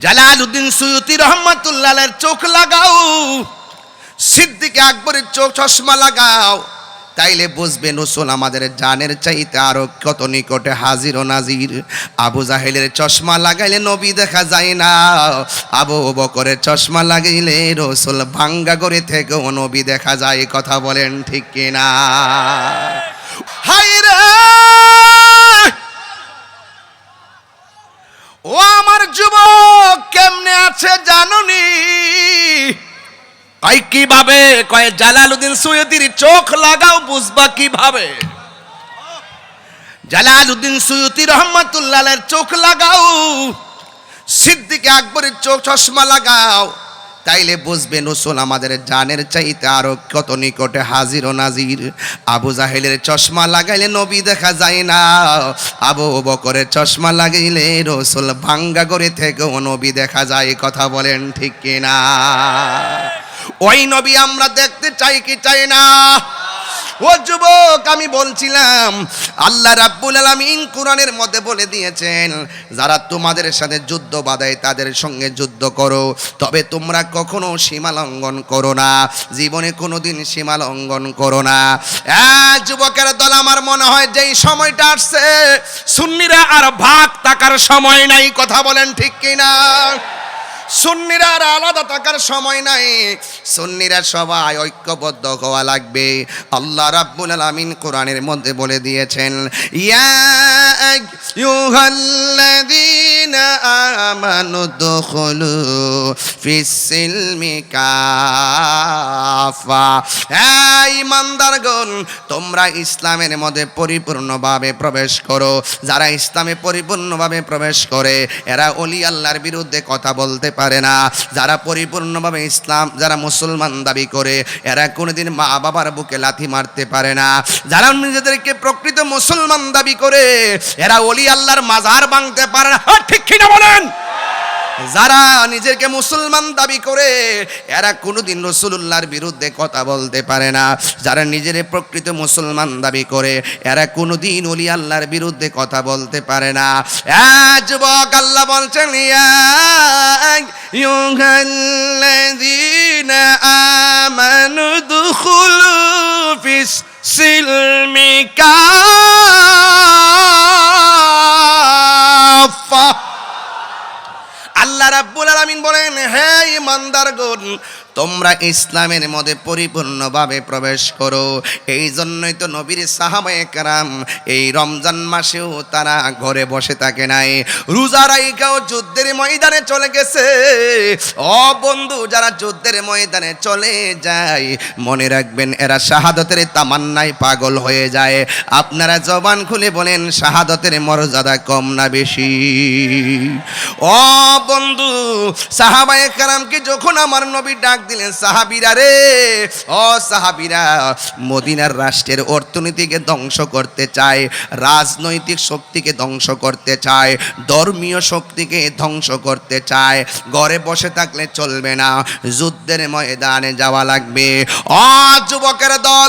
Jalaluddin Suyuti রহমাতুল্লাহের চোখ লাগাও, সিদ্দিকে আকবরের চোখ চশমা লাগাও। তাইলে বুঝবেন রসুল আমাদের জানের চাইতে আরও কত নিকটে হাজির ও নাজির। আবু জাহেলের চশমা লাগাইলে নবী দেখা যায় না। আবু বকরের চশমা লাগাইলে রসুল ভাঙ্গা করে থেকেও নবী দেখা যায়, কথা বলেন ঠিক কিনা? হাই রে! ও আমার আছে জানুনি। কয় কীভাবে? কয়, জালালউদ্দিন সুয়ুতির চোখ লাগাও, বুঝবা কীভাবে? জালালউদ্দিন সৈয়দি রহমতুল্লাহ চোখ লাগাও, সিদ্দিকে আকবরের চোখ চশমা লাগাও তাইলে বুঝবেন রসুল আমাদের জানের চাইতে আরও কত নিকটে হাজির ও নাজির। আবু জাহেলের চশমা লাগাইলে নবী দেখা যায় না। আবু বকরের চশমা লাগাইলে রসুল ভাঙ্গা করে থেকেও নবী দেখা যায়, কথা বলেন ঠিক কিনা? ওই নবী আমরা দেখতে চাই কি চাই না? ও যুবক, আমি বলছিলাম, আল্লাহ রাব্বুল আলামিন কোরআনের মধ্যে বলে দিয়েছেন, যারা তোমাদের সাথে যুদ্ধ বাধায় তাদের সঙ্গে যুদ্ধ করো, তবে তোমরা কখনো সীমা লঙ্ঘন করো না, জীবনে কোনোদিন সীমা লঙ্ঘন করো না। যুবকের দল, আমার মনে হয় যেই সময়টা আসছে, সুন্নিরা আর ভাগ থাকার সময় নাই, কথা বলেন ঠিক কিনা? সুন্নিরা আর আলাদা থাকার সময় নাই। সুন্নিরা সবাই ঐক্যবদ্ধ হওয়া লাগবে। আল্লাহ রাব্বুল আলামিন কোরআনের মধ্যে বলে দিয়েছেন, ইয়া আইয়ুহাল্লাযীনা আমানু দুখুলু ফিস-সিলমি কাফা হ্যাঁ ইমানদারগণ, তোমরা ইসলামের মধ্যে পরিপূর্ণভাবে প্রবেশ করো। যারা ইসলামে পরিপূর্ণভাবে প্রবেশ করে, এরা অলি আল্লাহর বিরুদ্ধে কথা বলতে পারে না। যারা পরিপূর্ণভাবে ইসলাম, যারা মুসলমান দাবি করে, এরা কোনোদিন মা বাবার বুকে লাথি মারতে পারে না। যারা নিজেদেরকে প্রকৃত মুসলমান দাবি করে, এরা অলি আল্লাহর মাজার ভাঙতে পারে না। ঠিক কিনা বলেন? যারা নিজেকে মুসলমান দাবি করে, এরা কোনোদিন রসুল্লাহর বিরুদ্ধে কথা বলতে পারে না। যারা নিজের প্রকৃত মুসলমান দাবি করে, এরা কোনোদিন অলি আল্লাহর বিরুদ্ধে কথা বলতে পারে না। যুবক, আল্লাহ বলছেন আমানু দুখুলু ফিস সিলমি আল্লাহ রাব্বুল আলামিন বলেন হে ইমানদারগণ তোমরা ইসলামের মধ্যে পরিপূর্ণভাবে প্রবেশ করো। এই জন্যই তো নবীর সাহাবায়ে কারাম এই রমজান মাসেও তারা ঘরে বসে থাকে নাই। রোজা রাইকাও যুদ্ধের ময়দানে চলে গেছে। ও বন্ধু, যারা যুদ্ধের ময়দানে চলে যায়, মনে রাখবেন এরা শাহাদতের তামান্নায় পাগল হয়ে যায়। আপনারা জবান খুলে বলেন, শাহাদতের মর্যাদা কম না বেশি? ও বন্ধু সাহাবায়ে কারামকে যখন আমার নবী ডাক দিলেন, সাহাবিরা রে, ও সাহাবিরা, মদিনার রাষ্ট্রের অর্থনীতিকে ধ্বংস করতে চায়, রাজনৈতিক শক্তিকে ধ্বংস করতে চায়, ধর্মীয় শক্তিকে ধ্বংস করতে চায়, ঘরে বসে থাকলে চলবে না, যুদ্ধের ময়দানে যাওয়া লাগবে। অ যুবকের দল